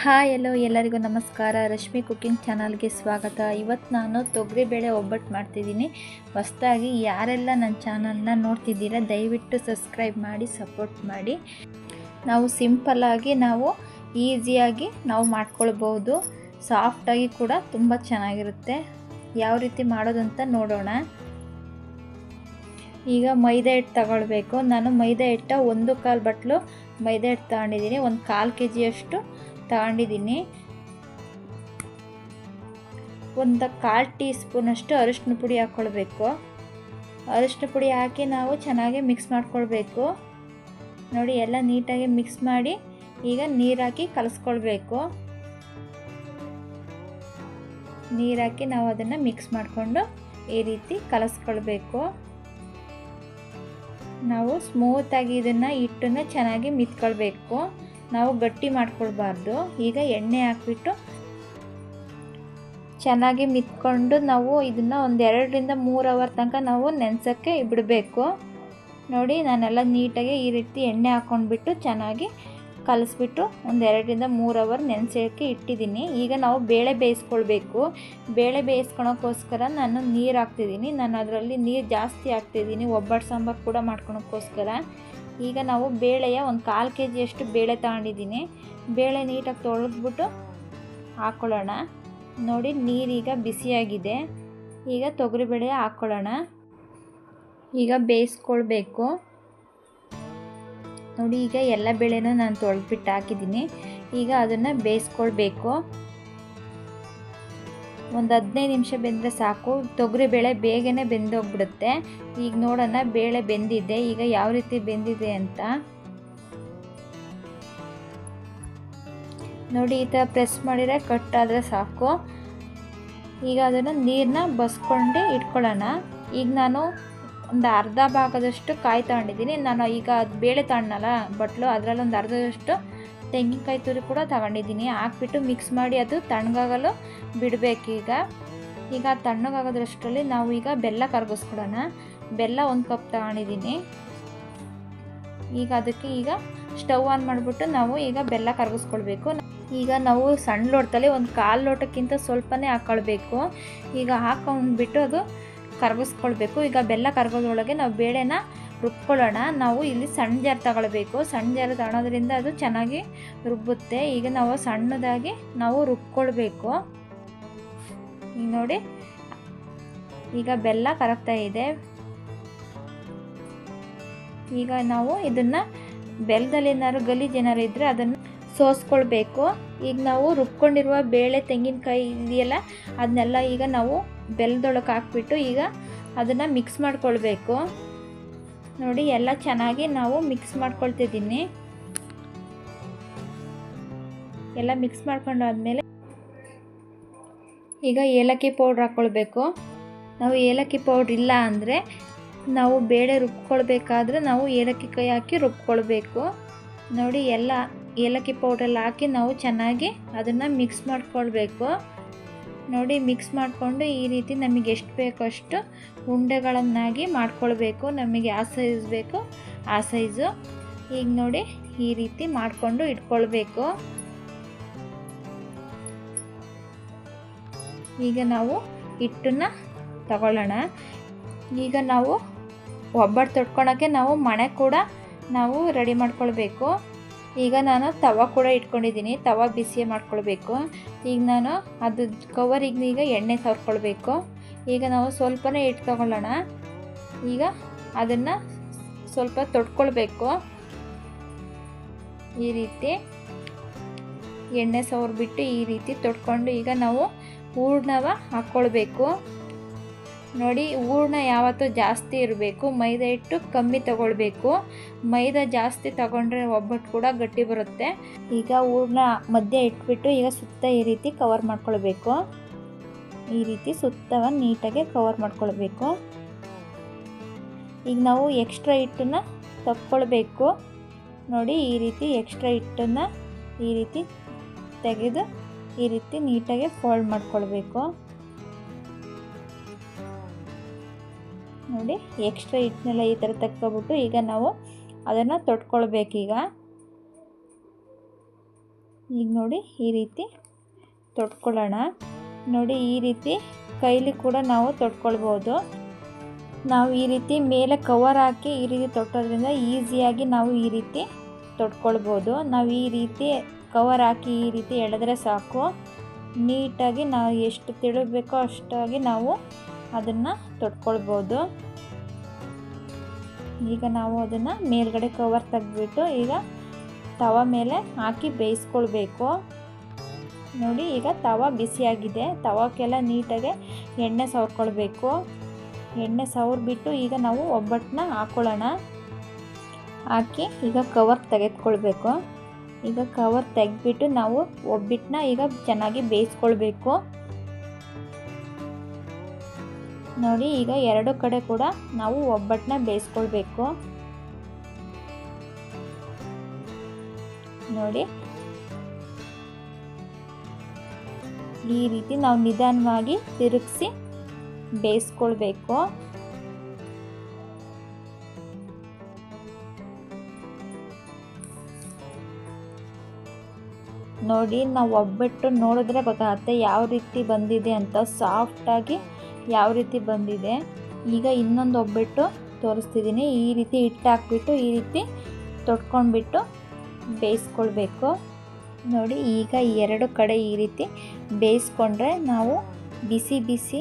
Hi ಎಲ್ಲೋ ಎಲ್ಲರಿಗೂ ನಮಸ್ಕಾರ. Rashmi cooking ಚಾನಲ್ಗೆ ಸ್ವಾಗತ. ಇವತ್ತು ನಾನು ತೊಗರಿಬೇಳೆ ಒಬ್ಬಟ್ಟು ಮಾಡ್ತಿದ್ದೀನಿ. ಹೊಸ್ದಾಗಿ ಯಾರೆಲ್ಲ ನನ್ನ ಚಾನಲ್ನ ನೋಡ್ತಿದ್ದೀರಾ, ದಯವಿಟ್ಟು ಸಬ್ಸ್ಕ್ರೈಬ್ ಮಾಡಿ, ಸಪೋರ್ಟ್ ಮಾಡಿ. ನಾವು ಸಿಂಪಲ್ಲಾಗಿ ನಾವು ಈಸಿಯಾಗಿ ನಾವು ಮಾಡ್ಕೊಳ್ಬೋದು. ಸಾಫ್ಟಾಗಿ ಕೂಡ ತುಂಬ ಚೆನ್ನಾಗಿರುತ್ತೆ. ಯಾವ ರೀತಿ ಮಾಡೋದಂತ ನೋಡೋಣ. ಈಗ ಮೈದಾ ಹಿಟ್ಟು ತಗೊಳ್ಬೇಕು. ನಾನು ಮೈದಾ ಹಿಟ್ಟ ಒಂದು ಕಾಲು ಬಟ್ಲು ಮೈದಾ ಹಿಟ್ಟು ತಗೊಂಡಿದ್ದೀನಿ. ಒಂದು ಕಾಲು ಕೆ ಜಿಯಷ್ಟು ತಗೊಂಡಿದ್ದೀನಿ. ಒಂದು ಕಾಲು ಟೀ ಸ್ಪೂನಷ್ಟು ಅರಿಶಿನ ಪುಡಿ ಹಾಕ್ಕೊಳ್ಬೇಕು. ಅರಿಶಿನ ಪುಡಿ ಹಾಕಿ ನಾವು ಚೆನ್ನಾಗಿ ಮಿಕ್ಸ್ ಮಾಡ್ಕೊಳ್ಬೇಕು. ನೋಡಿ ಎಲ್ಲ ನೀಟಾಗಿ ಮಿಕ್ಸ್ ಮಾಡಿ ಈಗ ನೀರು ಹಾಕಿ ಕಲಿಸ್ಕೊಳ್ಬೇಕು. ನೀರು ಹಾಕಿ ನಾವು ಅದನ್ನು ಮಿಕ್ಸ್ ಮಾಡಿಕೊಂಡು ಈ ರೀತಿ ಕಲಸ್ಕೊಳ್ಬೇಕು. ನಾವು ಸ್ಮೂತಾಗಿ ಇದನ್ನು ಹಿಟ್ಟನ್ನು ಚೆನ್ನಾಗಿ ಮಿತ್ಕೊಳ್ಬೇಕು. ನಾವು ಗಟ್ಟಿ ಮಾಡ್ಕೊಳ್ಬಾರ್ದು. ಈಗ ಎಣ್ಣೆ ಹಾಕ್ಬಿಟ್ಟು ಚೆನ್ನಾಗಿ ಮಿತ್ಕೊಂಡು ನಾವು ಇದನ್ನು ಒಂದು ಎರಡರಿಂದ ಮೂರು ಅವರ್ ತನಕ ನಾವು ನೆನೆಸೋಕ್ಕೆ ಬಿಡಬೇಕು. ನೋಡಿ, ನಾನೆಲ್ಲ ನೀಟಾಗಿ ಈ ರೀತಿ ಎಣ್ಣೆ ಹಾಕ್ಕೊಂಡ್ಬಿಟ್ಟು ಚೆನ್ನಾಗಿ ಕಲಸ್ಬಿಟ್ಟು ಒಂದು ಎರಡರಿಂದ ಮೂರು ಅವರ್ ನೆನೆಸೋಕ್ಕೆ ಇಟ್ಟಿದ್ದೀನಿ. ಈಗ ನಾವು ಬೇಳೆ ಬೇಯಿಸ್ಕೊಳ್ಬೇಕು. ಬೇಳೆ ಬೇಯಿಸ್ಕೊಳೋಕ್ಕೋಸ್ಕರ ನಾನು ನೀರು ಹಾಕ್ತಿದ್ದೀನಿ. ನಾನು ಅದರಲ್ಲಿ ನೀರು ಜಾಸ್ತಿ ಹಾಕ್ತಿದ್ದೀನಿ. ಒಬ್ಬಟ್ಟು ಸಾಂಬಾರು ಕೂಡ ಮಾಡ್ಕೊಳೋಕ್ಕೋಸ್ಕರ ಈಗ ನಾವು ಬೇಳೆಯ ಒಂದು ಕಾಲು ಕೆ ಜಿಯಷ್ಟು ಬೇಳೆ ತಗೊಂಡಿದ್ದೀನಿ. ಬೇಳೆ ನೀಟಾಗಿ ತೊಳೆದ್ಬಿಟ್ಟು ಹಾಕ್ಕೊಳ್ಳೋಣ ನೋಡಿ ನೀರೀಗ ಬಿಸಿಯಾಗಿದೆ. ಈಗ ತೊಗರಿಬೇಳೆ ಹಾಕ್ಕೊಳ್ಳೋಣ ಈಗ ಬೇಯಿಸ್ಕೊಳ್ಬೇಕು. ನೋಡಿ, ಈಗ ಎಲ್ಲ ಬೇಳೆನೂ ನಾನು ತೊಳೆದ್ಬಿಟ್ಟು ಹಾಕಿದ್ದೀನಿ. ಈಗ ಅದನ್ನು ಬೇಯಿಸ್ಕೊಳ್ಬೇಕು. ಒಂದು ಹದಿನೈದು ನಿಮಿಷ ಬೆಂದರೆ ಸಾಕು. ತೊಗರಿಬೇಳೆ ಬೇಗನೆ ಬೆಂದೋಗ್ಬಿಡುತ್ತೆ. ಈಗ ನೋಡೋಣ ಬೇಳೆ ಬೆಂದಿದೆ. ಈಗ ಯಾವ ರೀತಿ ಬೆಂದಿದೆ ಅಂತ. ನೋಡಿ, ಈ ಥರ ಪ್ರೆಸ್ ಮಾಡಿದರೆ ಕಟ್ಟಾದರೆ ಸಾಕು. ಈಗ ಅದನ್ನು ನೀರನ್ನ ಬಸ್ಕೊಂಡು ಇಟ್ಕೊಳ್ಳೋಣ. ಈಗ ನಾನು ಒಂದು ಅರ್ಧ ಭಾಗದಷ್ಟು ಕಾಯಿ ತಗೊಂಡಿದ್ದೀನಿ. ನಾನು ಈಗ ಅದು ಬೇಳೆ ತಗೊಂಡಲ್ಲ ಬಟ್ಲು. ಅದರಲ್ಲಿ ಒಂದು ಅರ್ಧದಷ್ಟು ತೆಂಗಿನಕಾಯಿ ತುರಿ ಕೂಡ ತಗೊಂಡಿದ್ದೀನಿ. ಹಾಕ್ಬಿಟ್ಟು ಮಿಕ್ಸ್ ಮಾಡಿ ಅದು ತಣ್ಣಗಾಗಲು ಬಿಡಬೇಕೀಗ. ಈಗ ತಣ್ಣಗಾಗೋದ್ರಷ್ಟರಲ್ಲಿ ನಾವು ಈಗ ಬೆಲ್ಲ ಕರಗಿಸ್ಕೊಡೋಣ ಬೆಲ್ಲ ಒಂದು ಕಪ್ ತಗೊಂಡಿದ್ದೀನಿ. ಈಗ ಅದಕ್ಕೆ ಈಗ ಸ್ಟವ್ ಆನ್ ಮಾಡಿಬಿಟ್ಟು ನಾವು ಈಗ ಬೆಲ್ಲ ಕರಗಿಸ್ಕೊಳ್ಬೇಕು. ಈಗ ನಾವು ಸಣ್ಣ ಲೋಟದಲ್ಲಿ ಒಂದು ಕಾಲು ಲೋಟಕ್ಕಿಂತ ಸ್ವಲ್ಪನೇ ಹಾಕ್ಕೊಳ್ಬೇಕು ಈಗ ಹಾಕೊಂಡ್ಬಿಟ್ಟು ಅದು ಕರಗಿಸ್ಕೊಳ್ಬೇಕು. ಈಗ ಬೆಲ್ಲ ಕರಗೋದ್ರೊಳಗೆ ನಾವು ಬೇಳೆನ ರುಬ್ಕೊಳ್ಳೋಣ. ನಾವು ಇಲ್ಲಿ ಸಣ್ಣ ಜಾರ್ ತಗೊಳ್ಬೇಕು. ಸಣ್ಣ ಜಾರ್ ತಗೊಳೋದ್ರಿಂದ ಅದು ಚೆನ್ನಾಗಿ ರುಬ್ಬುತ್ತೆ. ಈಗ ನಾವು ಸಣ್ಣದಾಗಿ ನಾವು ರುಬ್ಕೊಳ್ಬೇಕು. ಈಗ ನೋಡಿ, ಈಗ ಬೆಲ್ಲ ಕರಗ್ತಾ ಇದೆ. ಈಗ ನಾವು ಇದನ್ನು ಬೆಲ್ಲದಲ್ಲಿ ಏನಾದ್ರು ಗಲೀಜು ಏನಾದ್ರು ಇದ್ದರೆ ಅದನ್ನು ಸೋಸ್ಕೊಳ್ಬೇಕು. ಈಗ ನಾವು ರುಬ್ಕೊಂಡಿರುವ ಬೇಳೆ, ತೆಂಗಿನಕಾಯಿ ಇದೆಯಲ್ಲ, ಅದನ್ನೆಲ್ಲ ಈಗ ನಾವು ಬೆಲ್ಲದೊಳಗೆ ಹಾಕ್ಬಿಟ್ಟು ಈಗ ಅದನ್ನು ಮಿಕ್ಸ್ ಮಾಡ್ಕೊಳ್ಬೇಕು. ನೋಡಿ, ಎಲ್ಲ ಚೆನ್ನಾಗಿ ನಾವು ಮಿಕ್ಸ್ ಮಾಡ್ಕೊಳ್ತಿದ್ದೀನಿ. ಎಲ್ಲ ಮಿಕ್ಸ್ ಮಾಡ್ಕೊಂಡಾದ್ಮೇಲೆ ಈಗ ಏಲಕ್ಕಿ ಪೌಡ್ರ್ ಹಾಕ್ಕೊಳ್ಬೇಕು. ನಾವು ಏಲಕ್ಕಿ ಪೌಡ್ರ್ ಇಲ್ಲ ಅಂದರೆ ನಾವು ಬೇಳೆ ರುಬ್ಕೊಳ್ಬೇಕಾದ್ರೆ ನಾವು ಏಲಕ್ಕಿ ಕೈ ಹಾಕಿ ರುಬ್ಕೊಳ್ಬೇಕು. ನೋಡಿ, ಎಲ್ಲ ಏಲಕ್ಕಿ ಪೌಡ್ರೆಲ್ಲ ಹಾಕಿ ನಾವು ಚೆನ್ನಾಗಿ ಅದನ್ನು ಮಿಕ್ಸ್ ಮಾಡ್ಕೊಳ್ಬೇಕು. ನೋಡಿ ಮಿಕ್ಸ್ ಮಾಡಿಕೊಂಡು ಈ ರೀತಿ ನಮಗೆ ಎಷ್ಟು ಬೇಕೋ ಅಷ್ಟು ಉಂಡೆಗಳನ್ನಾಗಿ ಮಾಡ್ಕೊಳ್ಬೇಕು. ನಮಗೆ ಆ ಸೈಜ್ ಬೇಕು, ಆ ಸೈಜು ಈಗ ನೋಡಿ ಈ ರೀತಿ ಮಾಡಿಕೊಂಡು ಇಟ್ಕೊಳ್ಬೇಕು. ಈಗ ನಾವು ಹಿಟ್ಟನ್ನು ತಗೊಳ್ಳೋಣ. ಈಗ ನಾವು ಒಬ್ಬಟ್ಟು ತೊಟ್ಕೊಳಕ್ಕೆ ನಾವು ಮಣೆ ಕೂಡ ನಾವು ರೆಡಿ ಮಾಡ್ಕೊಳ್ಬೇಕು. ಈಗ ನಾನು ತವ ಕೂಡ ಇಟ್ಕೊಂಡಿದ್ದೀನಿ. ತವ ಬಿಸಿ ಮಾಡ್ಕೊಳ್ಬೇಕು. ಈಗ ನಾನು ಅದು ಕವರಿಗೆ ಈಗ ಎಣ್ಣೆ ಸವರ್ಕೊಳ್ಬೇಕು ಈಗ ನಾವು ಸ್ವಲ್ಪನೇ ಹಿಟ್ಟು ತಗೊಳ್ಳೋಣ. ಈಗ ಅದನ್ನು ಸ್ವಲ್ಪ ತೊಡ್ಕೊಳ್ಬೇಕು. ಈ ರೀತಿ ಎಣ್ಣೆ ಸವರ್ಬಿಟ್ಟು ಈ ರೀತಿ ತೊಡ್ಕೊಂಡು ಈಗ ನಾವು ಹೂರ್ಣವ ಹಾಕ್ಕೊಳ್ಬೇಕು. ನೋಡಿ, ಹೂರ್ಣ ಯಾವತ್ತೂ ಜಾಸ್ತಿ ಇರಬೇಕು, ಮೈದಾ ಹಿಟ್ಟು ಕಮ್ಮಿ ತಗೊಳ್ಬೇಕು. ಮೈದಾ ಜಾಸ್ತಿ ತಗೊಂಡ್ರೆ ಒಬ್ಬಟ್ಟು ಕೂಡ ಗಟ್ಟಿ ಬರುತ್ತೆ. ಈಗ ಹೂರ್ಣ ಮಧ್ಯೆ ಇಟ್ಬಿಟ್ಟು ಈಗ ಸುತ್ತ ಈ ರೀತಿ ಕವರ್ ಮಾಡ್ಕೊಳ್ಬೇಕು. ಈ ರೀತಿ ಸುತ್ತವನ್ನು ನೀಟಾಗಿ ಕವರ್ ಮಾಡ್ಕೊಳ್ಬೇಕು. ಈಗ ನಾವು ಎಕ್ಸ್ಟ್ರಾ ಹಿಟ್ಟನ್ನು ತಕ್ಕೊಳ್ಬೇಕು. ನೋಡಿ, ಈ ರೀತಿ ಎಕ್ಸ್ಟ್ರಾ ಹಿಟ್ಟನ್ನು ಈ ರೀತಿ ತೆಗೆದು ಈ ರೀತಿ ನೀಟಾಗಿ ಫೋಲ್ಡ್ ಮಾಡ್ಕೊಳ್ಬೇಕು. ನೋಡಿ ಎಕ್ಸ್ಟ್ರಾ ಹಿಟ್ಟನ್ನೆಲ್ಲ ಈ ಥರ ತಕ್ಕೊಬಿಟ್ಟು ಈಗ ನಾವು ಅದನ್ನು ತೊಟ್ಕೊಳ್ಬೇಕೀಗ. ಈಗ ನೋಡಿ ಈ ರೀತಿ ತೊಟ್ಕೊಳ್ಳೋಣ. ನೋಡಿ ಈ ರೀತಿ ಕೈಲಿ ಕೂಡ ನಾವು ತೊಟ್ಕೊಳ್ಬೋದು. ನಾವು ಈ ರೀತಿ ಮೇಲೆ ಕವರ್ ಹಾಕಿ ಈ ರೀತಿ ತೊಟ್ಟೋದ್ರಿಂದ ಈಸಿಯಾಗಿ ನಾವು ಈ ರೀತಿ ತೊಟ್ಕೊಳ್ಬೋದು. ನಾವು ಈ ರೀತಿ ಕವರ್ ಹಾಕಿ ಈ ರೀತಿ ಎಳೆದ್ರೆ ಸಾಕು. ನೀಟಾಗಿ ನಾವು ಎಷ್ಟು ತಿಳಬೇಕೋ ಅಷ್ಟಾಗಿ ನಾವು ಅದನ್ನು ತೊಟ್ಕೊಳ್ಬೋದು. ಈಗ ನಾವು ಅದನ್ನು ಮೇಲ್ಗಡೆ ಕವರ್ ತೆಗೆದ್ಬಿಟ್ಟು ಈಗ ತವ ಮೇಲೆ ಹಾಕಿ ಬೇಯಿಸ್ಕೊಳ್ಬೇಕು. ನೋಡಿ, ಈಗ ತವ ಬಿಸಿಯಾಗಿದೆ. ತವಕ್ಕೆಲ್ಲ ನೀಟಾಗಿ ಎಣ್ಣೆ ಸವರ್ಕೊಳ್ಬೇಕು. ಎಣ್ಣೆ ಸವರ್ಬಿಟ್ಟು ಈಗ ನಾವು ಒಬ್ಬಟ್ಟನ್ನ ಹಾಕ್ಕೊಳ್ಳೋಣ ಹಾಕಿ ಈಗ ಕವರ್ ತೆಗೆದುಕೊಳ್ಬೇಕು. ಈಗ ಕವರ್ ತೆಗೆದ್ಬಿಟ್ಟು ನಾವು ಒಬ್ಬಟ್ಟನ್ನ ಈಗ ಚೆನ್ನಾಗಿ ಬೇಯಿಸ್ಕೊಳ್ಬೇಕು. ನೋಡಿ, ಈಗ ಎರಡು ಕಡೆ ಕೂಡ ನಾವು ಒಬ್ಬಟ್ಟನ್ನ ಬೇಯಿಸ್ಕೊಳ್ಬೇಕು. ನೋಡಿ. ಈ ರೀತಿ ನಾವು ನಿಧಾನವಾಗಿ ತಿರುಗಿಸಿ ಬೇಯಿಸ್ಕೊಳ್ಬೇಕು. ನೋಡಿ, ನಾವು ಒಬ್ಬಟ್ಟು ನೋಡಿದ್ರೆ ಗೊತ್ತಾಗುತ್ತೆ ಯಾವ ರೀತಿ ಬಂದಿದೆ ಅಂತ ಸಾಫ್ಟಾಗಿ ಯಾವ ರೀತಿ ಬಂದಿದೆ, ಈಗ ಇನ್ನೊಂದು ಒಬ್ಬಿಟ್ಟು ತೋರಿಸ್ತಿದ್ದೀನಿ. ಈ ರೀತಿ ಹಿಟ್ಟು ಹಾಕ್ಬಿಟ್ಟು, ಈ ರೀತಿ ತೊಟ್ಕೊಂಡ್ಬಿಟ್ಟು ಬೇಯಿಸ್ಕೊಳ್ಬೇಕು. ನೋಡಿ, ಈಗ ಎರಡು ಕಡೆ ಈ ರೀತಿ ಬೇಯಿಸ್ಕೊಂಡ್ರೆ ನಾವು ಬಿಸಿ ಬಿಸಿ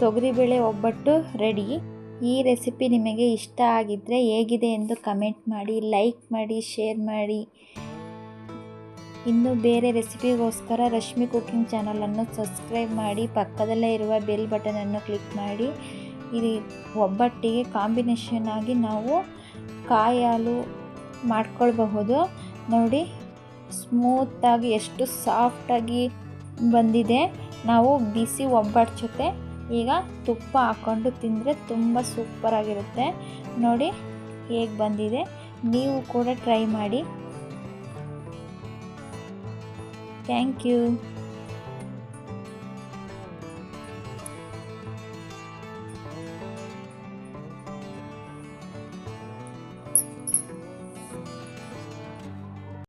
ತೊಗರಿಬೇಳೆ ಒಬ್ಬಟ್ಟು ರೆಡಿ. ಈ ರೆಸಿಪಿ ನಿಮಗೆ ಇಷ್ಟ ಆಗಿದ್ದರೆ ಹೇಗಿದೆ ಎಂದು ಕಮೆಂಟ್ ಮಾಡಿ, ಲೈಕ್ ಮಾಡಿ, ಶೇರ್ ಮಾಡಿ. ಇನ್ನು ಬೇರೆ ರೆಸಿಪಿಗೋಸ್ಕರ ರಶ್ಮಿ ಕುಕಿಂಗ್ ಚಾನಲನ್ನು ಸಬ್ಸ್ಕ್ರೈಬ್ ಮಾಡಿ, ಪಕ್ಕದಲ್ಲೇ ಇರುವ ಬೆಲ್ ಬಟನನ್ನು ಕ್ಲಿಕ್ ಮಾಡಿ. ಇದು ಒಬ್ಬಟ್ಟಿಗೆ ಕಾಂಬಿನೇಷನ್ ಆಗಿ ನಾವು ಕಾಯಿ ಹಾಲು ಮಾಡ್ಕೊಳ್ಬಹುದು. ನೋಡಿ ಸ್ಮೂತಾಗಿ ಎಷ್ಟು ಸಾಫ್ಟಾಗಿ ಬಂದಿದೆ. ನಾವು ಬಿಸಿ ಒಬ್ಬಟ್ಟು ಜೊತೆ ಈಗ ತುಪ್ಪ ಹಾಕ್ಕೊಂಡು ತಿಂದರೆ ತುಂಬ ಸೂಪರಾಗಿರುತ್ತೆ ನೋಡಿ, ಹೇಗೆ ಬಂದಿದೆ. ನೀವು ಕೂಡ ಟ್ರೈ ಮಾಡಿ. Thank you.